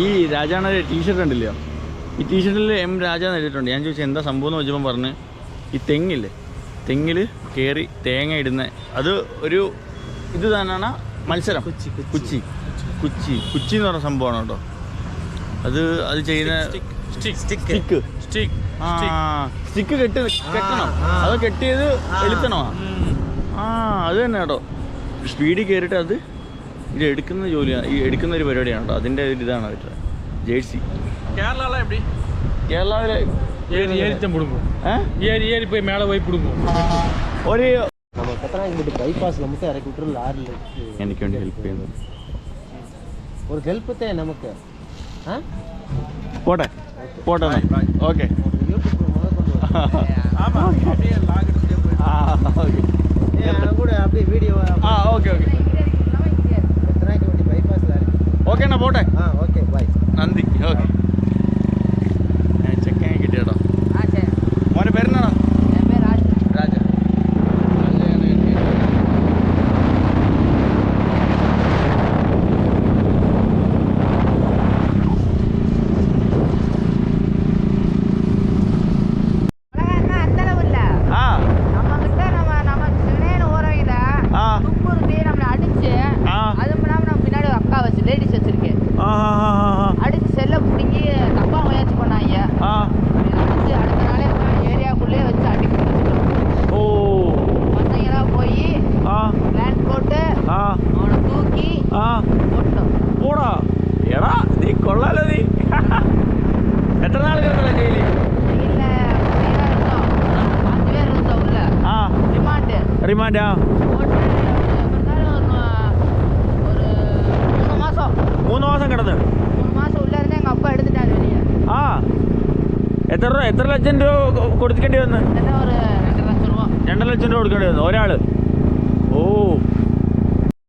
ഈ രാജാണ് ടീഷർട്ട് ഉണ്ടല്ലോ ഈ ടീഷർട്ടിൽ എം രാജ എഴുതിയിട്ടുണ്ട്. ഞാൻ ചോദിച്ചു എന്താ സംഭവം എന്ന് ചോദിച്ചപ്പോൾ പറഞ്ഞ് ഈ തെങ്ങില്ലേ? തെങ്ങിൽ കയറി തേങ്ങ ഇടുന്ന അത് ഒരു ഇത് തന്നെയാണ് മത്സരം. കുച്ചി, കുച്ചി. കുച്ചി. കുച്ചി. എന്ന് പറഞ്ഞ സംഭവമാണ് കേട്ടോ. അത് അത് ചെയ്യുന്ന സ്റ്റിക്ക് കെട്ടി കെട്ടണം. അത് കെട്ടിയത് എളുത്തണോ ആ അത് തന്നെ കേട്ടോ. സ്പീഡിൽ കയറിയിട്ട് അത് ഇത് എടുക്കുന്ന ജോലിയാണ് ഈ എടുക്കുന്ന ഒരു പരിപാടിയാണ് കേട്ടോ അതിൻ്റെ ഒരു ഇതാണ് അവരുടെ ജേഴ്സി கேரளால எப்படி കേരളാവിലെ ஏறி ஏறித்தான் பிடுங்கும் ഏ? ஏறி ஏறி போய் மேலே போய் பிடுங்கும் ഒരു நம்ம கத்தனாங்க விட்டு பைபாஸ்ல மட்டும் இறக்கி விட்டுரு லாரியில் എനിക്ക് വേണ്ടി ഹെൽപ്പ് ചെയ്യുന്നു ஒரு ஹெல்ப்பு தான் நமக்கு ஆ പോട്ടെ പോട്ടെ ഓക്കെ யூடியூப் முதல் கொண்டு வா. ஆமா அப்படியே ನಂದಿ ಓಕೆ എത്ര എത്ര ലക്ഷം രൂപ കൊടുക്കേണ്ടി വന്ന്? രണ്ടര ലക്ഷം രൂപ. കൊടുക്കേണ്ടി വന്നു. ഒരാൾ. ഓ.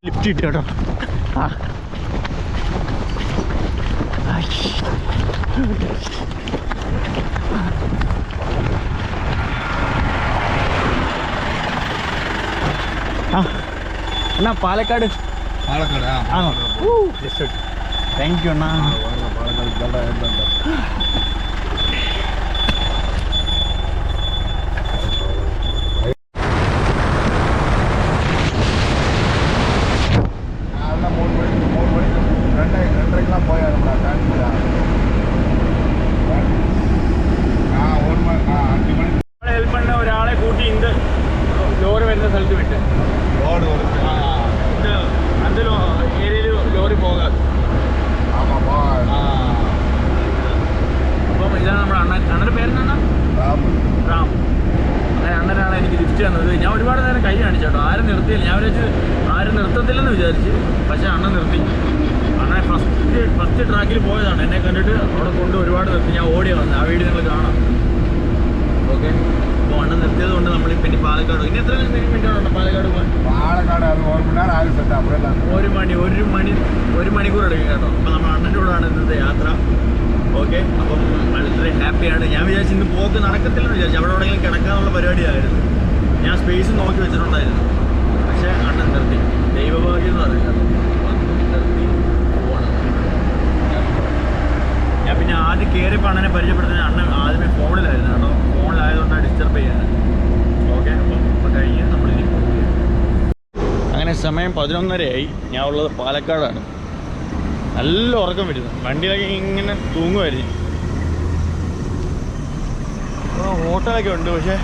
ലിഫ്റ്റ് കിട്ടിയോ എന്നാ പാലക്കാട്? പാലക്കാട് ആ. താങ്ക് യു അണ്ണാ. പാലക്കാട്. ഞാൻ ആരും നിർത്തത്തില്ലെന്ന് വിചാരിച്ച് പക്ഷേ അണ്ണ നിർത്തി. അണ്ണ ഫസ്റ്റ് ഫസ്റ്റ് ട്രാക്കിൽ പോയതാണ്. എന്നെ കണ്ടിട്ട് അവിടെ കൊണ്ട് ഒരുപാട് നിർത്തി. ഞാൻ ഓടി വന്നത് ആ വീട് നിങ്ങൾ കാണാം. ഓക്കെ? അപ്പോൾ അണ്ണൻ നിർത്തിയത് കൊണ്ട് നമ്മളിപ്പോൾ ഇനി പാലക്കാട് ഇനി എത്ര മിനിറ്റ് ഉണ്ട് പാലക്കാട് പോകാൻ പാലക്കാട് ഒരു മണി ഒരു മണി ഒരു മണി ഒരു മണിക്കൂർ എടുക്കും കേട്ടോ. അപ്പോൾ നമ്മൾ അണ്ണന്റെ കൂടെയാണ് ഇന്നത്തെ യാത്ര. ഓക്കെ? അപ്പം വളരെ ഹാപ്പിയാണ്. ഞാൻ വിചാരിച്ചു ഇന്ന് പോക്ക് നടക്കത്തില്ലെന്ന് വിചാരിച്ചു. അവിടെ എവിടെയെങ്കിലും കിടക്കാന്നുള്ള പരിപാടിയായിരുന്നു. ഞാൻ സ്പേസ് നോക്കി വെച്ചിട്ടുണ്ടായിരുന്നു. നിർത്തി ദൈവഭാഗ്യം എന്ന് പറയുന്നത് ഞാൻ പിന്നെ ആദ്യം കയറിയപ്പോൾ അണ്ണനെ പരിചയപ്പെടുത്തുന്ന അണ്ണൻ ആദ്യമേ ഫോണിലായിരുന്നു. കേട്ടോ ഫോണിലായതുകൊണ്ടാണ് ഡിസ്റ്റർബ് ചെയ്യാൻ ഓക്കെ അപ്പം കഴിഞ്ഞ് നമ്മൾ ഇനി അങ്ങനെ സമയം പതിനൊന്നരയായി. ഞാൻ ഉള്ളത് പാലക്കാടാണ്. നല്ല ഉറക്കം വരുന്നു. വണ്ടിയിലൊക്കെ ഇങ്ങനെ തൂങ്ങുമായിരുന്നു. ഹോട്ടലൊക്കെ ഉണ്ട് പക്ഷേ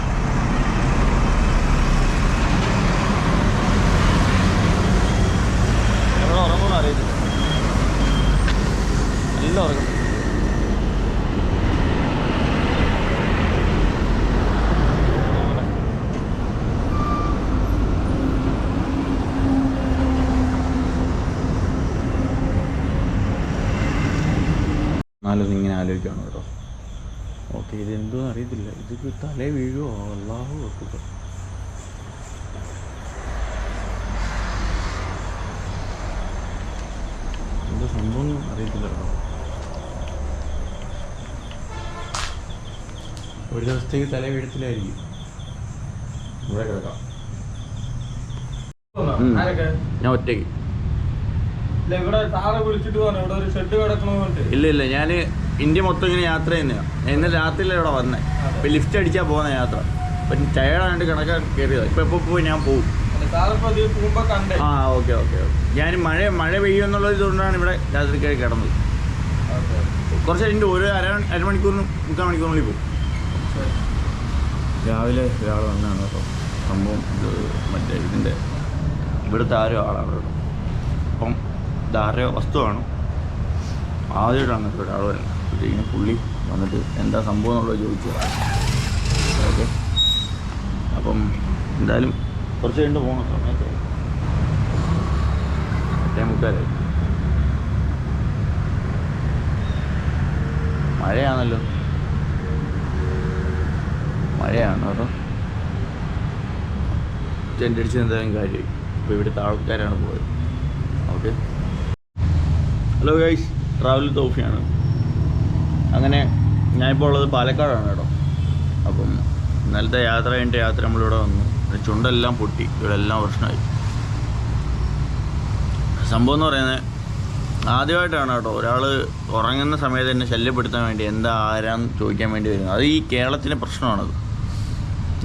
അറിയത്തില്ല. നല്ല ഉറങ്ങും എന്നാലും ഇങ്ങനെ ആലോചിക്കണം കേട്ടോ. ഓക്കെ ഇതെന്തോ അറിയത്തില്ല. ഇത് തലേ വീഴുമോ അള്ളാഹു വെക്കുക സംഭവം അറിയത്തില്ല കേട്ടോ ഒരു ദിവസത്തേക്ക് തല വീഴത്തിലായിരിക്കും. ഇവിടെ കിടക്കാം. ഞാൻ ഒറ്റയ്ക്ക്. ഇല്ല ഇല്ല ഞാൻ ഇന്ത്യ മൊത്തം ഇങ്ങനെ യാത്ര ചെയ്യുന്നതാണ് ഇന്നലെ രാത്രിയിലാണ് ഇവിടെ വന്നേ. ഇപ്പം ലിഫ്റ്റ് അടിച്ചാൽ പോകുന്ന യാത്ര. ഇപ്പം ടയർഡായിട്ട് കിടക്കാൻ കയറിയതാണ് ഇപ്പം എപ്പോൾ പോയി ഞാൻ പോകും ആ ഓക്കെ ഓക്കെ ഓക്കെ. ഞാൻ മഴ മഴ പെയ്യുമെന്നുള്ള ഇതുകൊണ്ടാണ് ഇവിടെ രാത്രി കയറി കിടന്നത് കുറച്ച് കഴിഞ്ഞിട്ട് ഒരു അര അരമണിക്കൂറിനും മുക്കാൽ മണിക്കൂറിനുള്ളിൽ പോകും. രാവിലെ ഒരാൾ വന്നാണ് കേട്ടോ സംഭവം ഇത് മറ്റേ ഇതിന്റെ ഇവിടുത്തെ ആരോ ആളാണ് കേട്ടോ അപ്പം ധാരോ വസ്തുവാണ്? ആദ്യമായിട്ടാണ് കേട്ടോ ഒരാൾ വരുന്നത്. ഇങ്ങനെ പുള്ളി വന്നിട്ട് എന്താ സംഭവം എന്നുള്ളത് ചോദിച്ചു ഓക്കെ. അപ്പം എന്തായാലും കുറച്ച് കഴിഞ്ഞ് പോകുന്ന സമയത്ത്. എട്ടേ മുക്കാലായി മഴയാണല്ലോ. മഴയാണ് കേട്ടോ ടെന്റ് അടിച്ച് എന്തായാലും കാര്യമായി. ഇപ്പോൾ ഇവിടുത്തെ ആൾക്കാരാണ് പോയത്. ഓക്കെ. ഹലോ ഗൈസ് ട്രാവൽ തോഫിയാണ്. അങ്ങനെ ഞാനിപ്പോൾ ഉള്ളത് പാലക്കാടാണ് കേട്ടോ. അപ്പം ഇന്നലത്തെ യാത്ര കഴിഞ്ഞിട്ട് യാത്ര നമ്മളിവിടെ വന്നു. ചുണ്ടെല്ലാം പൊട്ടി. ഇവിടെ എല്ലാം പ്രശ്നമായി. സംഭവം എന്ന് പറയുന്നത് ആദ്യമായിട്ടാണ് കേട്ടോ. ഒരാൾ ഉറങ്ങുന്ന സമയത്ത് എന്നെ ശല്യപ്പെടുത്താൻ വേണ്ടി എന്താ ആരാന്ന് ചോദിക്കാൻ വേണ്ടി വരുന്നത്. അത് ഈ കേരളത്തിന്റെ പ്രശ്നമാണത്.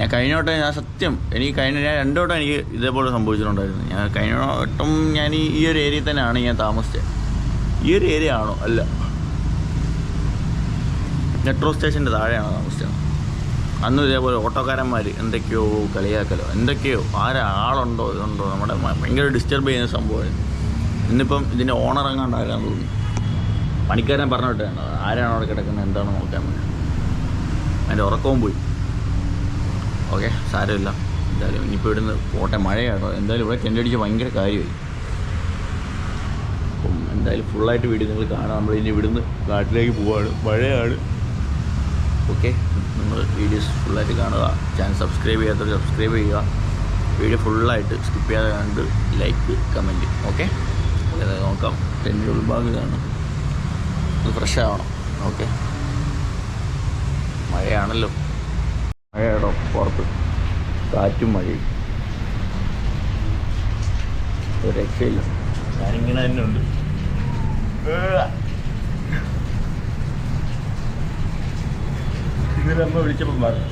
ഞാൻ കഴിഞ്ഞ വട്ടം ഞാൻ സത്യം എനിക്ക് കഴിഞ്ഞ ഞാൻ രണ്ടു വട്ടം എനിക്ക് ഇതേപോലെ സംഭവിച്ചിട്ടുണ്ടായിരുന്നു. ഞാൻ കഴിഞ്ഞ വട്ടം ഞാൻ ഈ ഒരു ഏരിയയിൽ തന്നെയാണ് ഞാൻ താമസിച്ചത് ഈ ഒരു ഏരിയ ആണോ? അല്ല. മെട്രോ സ്റ്റേഷന്റെ താഴെയാണ് താമസിച്ചത്. അന്ന് ഇതേപോലെ ഓട്ടോക്കാരന്മാർ എന്തൊക്കെയോ കളിയാക്കലോ എന്തൊക്കെയോ ആരാ ആളുണ്ടോ ഇതുണ്ടോ നമ്മുടെ ഭയങ്കര ഡിസ്റ്റർബ് ചെയ്യുന്ന സംഭവമായിരുന്നു. ഇന്നിപ്പം ഇതിന്റെ ഓണർ എങ്ങാണ്ട് തോന്നി. പണിക്കാരൻ പറഞ്ഞു വിട്ടാണ് ആരാണ് അവിടെ കിടക്കുന്നത് എന്താണ് നോക്കാൻ വേണ്ടി. അതിന്റെ ഉറക്കവും പോയി. ഓക്കെ സാരമില്ല. എന്തായാലും ഇനിയിപ്പോൾ ഇവിടുന്ന് പോട്ടെ മഴയാട്ടോ എന്തായാലും ഇവിടെ ടെന്റടിച്ച് ഭയങ്കര കാര്യമായി. അപ്പം എന്തായാലും ഫുള്ളായിട്ട് വീഡിയോ നിങ്ങൾ കാണാം. നമ്മൾ ഇനി ഇവിടുന്ന് കാട്ടിലേക്ക് പോവാണ്. മഴയാണ്. ഓക്കെ. നിങ്ങൾ വീഡിയോസ് ഫുള്ളായിട്ട് കാണുക. ചാനൽ സബ്സ്ക്രൈബ് ചെയ്യാത്തവർ സബ്സ്ക്രൈബ് ചെയ്യുക. വീഡിയോ ഫുള്ളായിട്ട് സ്കിപ്പ് ചെയ്യാതെ കണ്ട് ലൈക്ക് കമന്റ് ഓക്കെ നോക്കാം. ടെന്റെ ഉൾഭാഗം ഇതാണ് ഇത് ഫ്രഷ് ആവണം ഓക്കെ മഴയാണല്ലോ. മഴയാടോ പുറത്ത്? കാറ്റും മഴയും. രക്ഷയില്ല. ഞാനിങ്ങനെ തന്നെ ഉണ്ട്. ഇന്നലെ അമ്മ വിളിച്ചപ്പം പറഞ്ഞു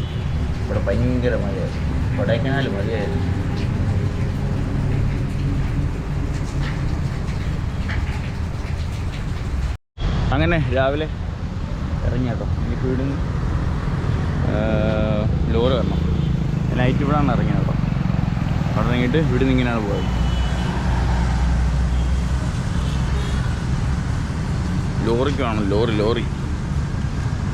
ഇവിടെ ഭയങ്കര മഴയായിരുന്നു കൊടൈക്കനാൽ മഴയായിരുന്നു. അങ്ങനെ രാവിലെ ഇറങ്ങി കേട്ടോ ഇനിയിപ്പോൾ ഇവിടുന്ന് ലോറി വരണം. നൈറ്റ് ഇവിടെയാണ് ഇറങ്ങിയത് കേട്ടോ. അവിടെ ഇറങ്ങിയിട്ട് ഇവിടുന്ന് ഇങ്ങനെയാണ് പോയത്. ലോറിക്ക് വേണം ലോറി ലോറി ഇതുവഴിയാണ് പോകുന്ന അറിയത്തില്ല എന്തായാലും ഇവിടെ നിന്നിട്ട് ലോറി നോക്കാം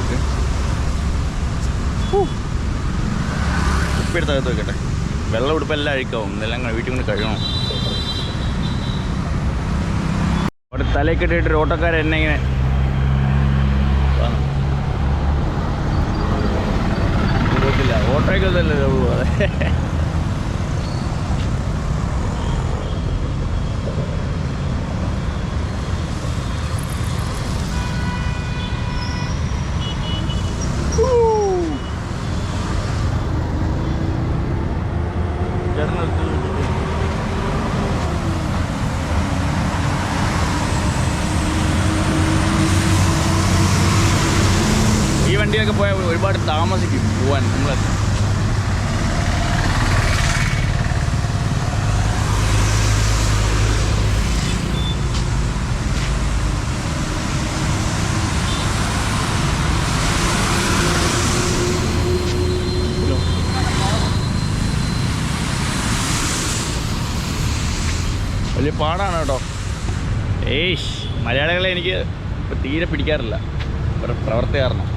ഓക്കെ. അറിയത്തില്ല അകത്ത് വെക്കട്ടെ. വെള്ളം ഉടുപ്പെല്ലാം അഴിക്കാവും. ഇതെല്ലാം വീട്ടിൽ കൊണ്ട് കഴുകണം. അവിടെ തലയൊക്കെ ഓട്ടോക്കാരൻ എന്നെ ഇങ്ങനെ ഓട്ടോയ്ക്കൊന്നും ഓട്ടോയ്ക്ക് ഒന്നല്ലേ പോകാതെ ചേട്ടൻ നിർത്തി ഈ വണ്ടിയൊക്കെ പോയാൽ ഒരുപാട് താമസിക്കും പോവാൻ നമ്മൾ വലിയ പാടാണ് കേട്ടോ. ഏയ് മലയാളികളെ എനിക്ക് തീരെ പിടിക്കാറില്ല. പ്രവർത്തി കാരണം.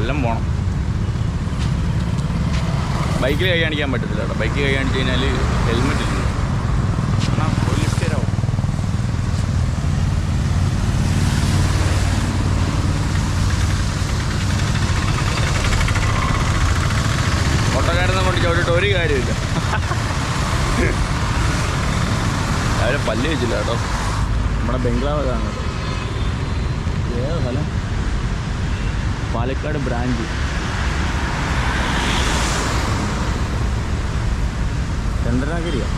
കൊല്ലം പോകണം ബൈക്കിൽ കൈകാണിക്കാൻ പറ്റത്തില്ല കേട്ടോ. ബൈക്ക് കൈകാണിച്ച് കഴിഞ്ഞാൽ ഹെൽമെറ്റ് ഇല്ല? പോലീസുകാരാവും ഓട്ടക്കാരനെ കൊണ്ട് ഒരു കാര്യമില്ല അവരെ പല്ല് വെച്ചില്ല കേട്ടോ. നമ്മുടെ ബംഗ്ലാവ് കാണുന്നത്. ഏതാ സ്ഥലം? പാലക്കാട് ബ്രാഞ്ച്. ചന്ദ്രനഗരിയാണ്